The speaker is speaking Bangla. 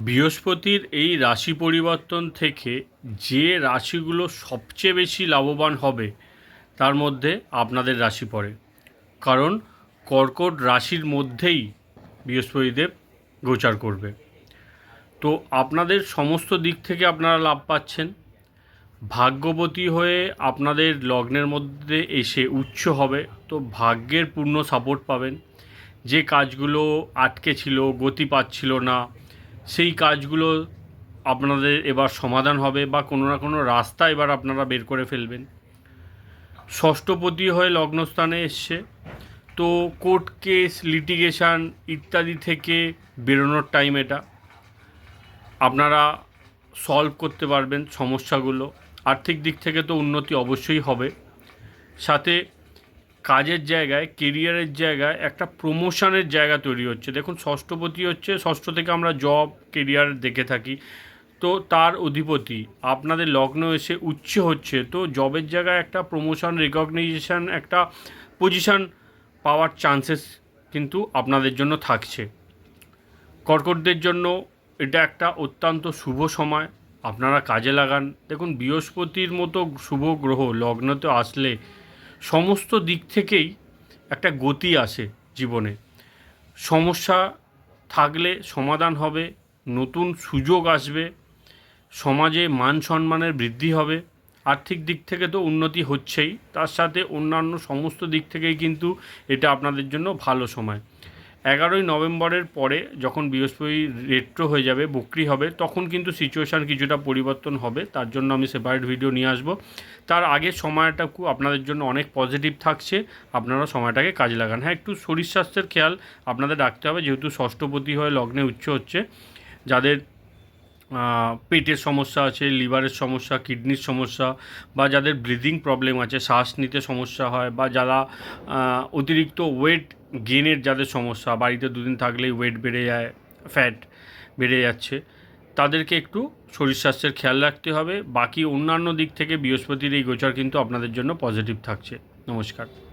বৃহস্পতির এই রাশি পরিবর্তন থেকে যে রাশিগুলো সবচেয়ে বেশি লাভবান হবে, তার মধ্যে আপনাদের রাশি পড়ে। কারণ কর্কট রাশির মধ্যেই বৃহস্পতিদেব গোচার করবে। তো আপনাদের সমস্ত দিক থেকে আপনারা লাভ পাচ্ছেন। ভাগ্যবতী হয়ে আপনাদের লগ্নের মধ্যে এসে উচ্চ হবে, তো ভাগ্যের পূর্ণ সাপোর্ট পাবেন। যে কাজগুলো আটকে ছিল, গতি পাচ্ছিল না সেই কাজগুলো আপনাদের এবার সমাধান হবে বা কোনো না কোনো রাস্তা এবার আপনারা বের করে ফেলবেন। ষষ্ঠপতি হয়ে লগ্নস্থানে এসছে। তো কোর্ট কেস লিটিগেশন ইত্যাদি থেকে বেরোনোর টাইম এটা। আপনারা সলভ করতে পারবেন সমস্যাগুলো। আর্থিক দিক থেকে তো উন্নতি অবশ্যই হবে। সাথে কাজের জায়গায় কেরিয়ারের জায়গায় একটা প্রমোশনের জায়গা তৈরি হচ্ছে। দেখুন, ষষ্ঠপতি হচ্ছে, ষষ্ঠ থেকে আমরা জব কেরিয়ার দেখে থাকি। তো তার অধিপতি, আপনাদের লগ্ন এসে উচ্চ হচ্ছে, তো জবের জায়গায় একটা প্রমোশন রেকগনাইজেশন একটা পজিশন পাওয়ার চান্সেস কিন্তু আপনাদের জন্য থাকছে। কর্কটদের জন্য এটা একটা অত্যন্ত শুভ সময়, আপনারা কাজে লাগান। দেখুন, বৃহস্পতির মতো শুভ গ্রহ লগ্নতে আসলে সমস্ত দিক থেকেই একটা গতি আসে জীবনে। সমস্যা থাকলে সমাধান হবে, নতুন সুযোগ আসবে, সমাজে মান সম্মানের বৃদ্ধি হবে, আর্থিক দিক থেকে তো উন্নতি হচ্ছেই, তার সাথে অন্যান্য সমস্ত দিক থেকেই কিন্তু এটা আপনাদের জন্য ভালো সময়। এগারোই নভেম্বরের পরে যখন বৃহস্পতি রেট্রো হয়ে যাবে, বকরি হবে, তখন কিন্তু সিচুয়েশান কিছুটা পরিবর্তন হবে। তার জন্য আমি সেপারেট ভিডিও নিয়ে আসব। তার আগে সময়টা খুব আপনাদের জন্য অনেক পজিটিভ থাকছে। আপনারা সময়টাকে কাজে লাগান। হ্যাঁ একটু শরীর স্বাস্থ্যের খেয়াল আপনাদের রাখতে হবে। যেহেতু ষষ্ঠপতি হয়ে লগ্নে উচ্চ হচ্ছে, যাদের পেটের সমস্যা আছে, লিভারের সমস্যা, কিডনির সমস্যা, বা যাদের ব্রিদিং প্রবলেম আছে, শ্বাস নিতে সমস্যা হয়, বা যারা অতিরিক্ত ওয়েট গেনের যাদের সমস্যা, বাড়িতে দুদিন থাকলেই ওয়েট বেড়ে যায় ফ্যাট বেড়ে যাচ্ছে, তাদেরকে একটু শরীর স্বাস্থ্যের খেয়াল রাখতে হবে। বাকি অন্যান্য দিক থেকে বৃহস্পতির এই গোচর কিন্তু আপনাদের জন্য পজিটিভ থাকছে। নমস্কার।